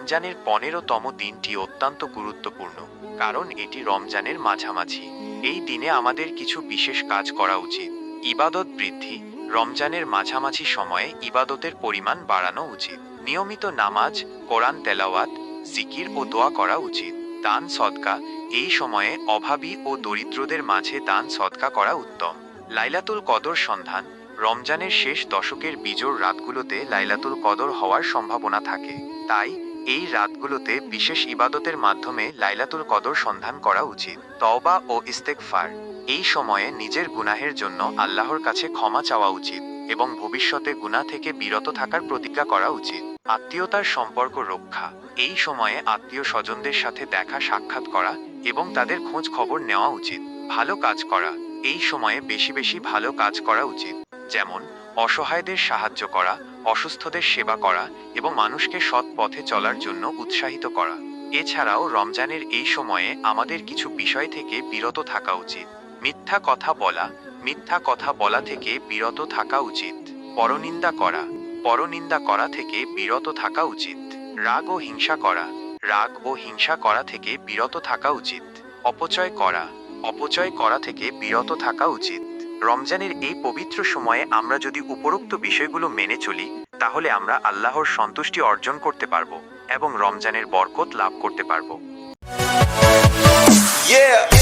রমজানের পনেরোতম দিনটি অত্যন্ত গুরুত্বপূর্ণ, কারণ এটি রমজানের মাঝামাঝি। এই দিনে আমাদের কিছু বিশেষ কাজ করা উচিত। ইবাদত বৃদ্ধি, রমজানের মাঝামাঝি সময়ে ইবাদতের পরিমাণ বাড়ানো উচিত। নিয়মিত নামাজ, কোরআন তেলাওয়াত, জিকির ও দোয়া করা উচিত। দান সদকা, এই সময়ে অভাবী ও দরিদ্রদের মাঝে দান সদকা করা উত্তম। লাইলাতুল কদর সন্ধান, রমজানের শেষ দশকের বিজোড় রাতগুলোতে লাইলাতুল কদর হওয়ার সম্ভাবনা থাকে। তাই এই রাতগুলোতে বিশেষ ইবাদতের মাধ্যমে লাইলাতুল কদর সন্ধান করা উচিত। তওবা ও ইস্তেকফার এই সময়ে নিজের গুনাহের জন্য আল্লাহর কাছে ক্ষমা চাওয়া উচিত এবং ভবিষ্যতে গুনাহ থেকে বিরত থাকার প্রতিজ্ঞা করা উচিত। আত্মীয়তার সম্পর্ক রক্ষা। এই সময়ে আত্মীয় স্বজনদের সাথে দেখা সাক্ষাৎ করা এবং তাদের খোঁজ খবর নেওয়া উচিত। ভালো কাজ করা। এই সময়ে বেশি বেশি ভালো কাজ করা উচিত। যেমন অসহায়দের সাহায্য করা, অসুস্থদের সেবা করা এবং মানুষকে সৎ পথে চলার জন্য উৎসাহিত করা। এছাড়াও রমজানের এই সময়ে আমাদের কিছু বিষয় থেকে বিরত থাকা উচিত। মিথ্যা কথা বলা, মিথ্যা কথা বলা থেকে বিরত থাকা উচিত। পরনিন্দা করা পরনিন্দা করা থেকে বিরত থাকা উচিত। রাগ ও হিংসা করা, রাগ ও হিংসা করা থেকে বিরত থাকা উচিত। অপচয় করা অপচয় করা থেকে বিরত থাকা উচিত। রমজানের এই পবিত্র সময়ে আমরা যদি উপরোক্ত বিষয়গুলো মেনে চলি, তাহলে আমরা আল্লাহর সন্তুষ্টি অর্জন করতে পারব এবং রমজানের বরকত লাভ করতে পারব Yeah!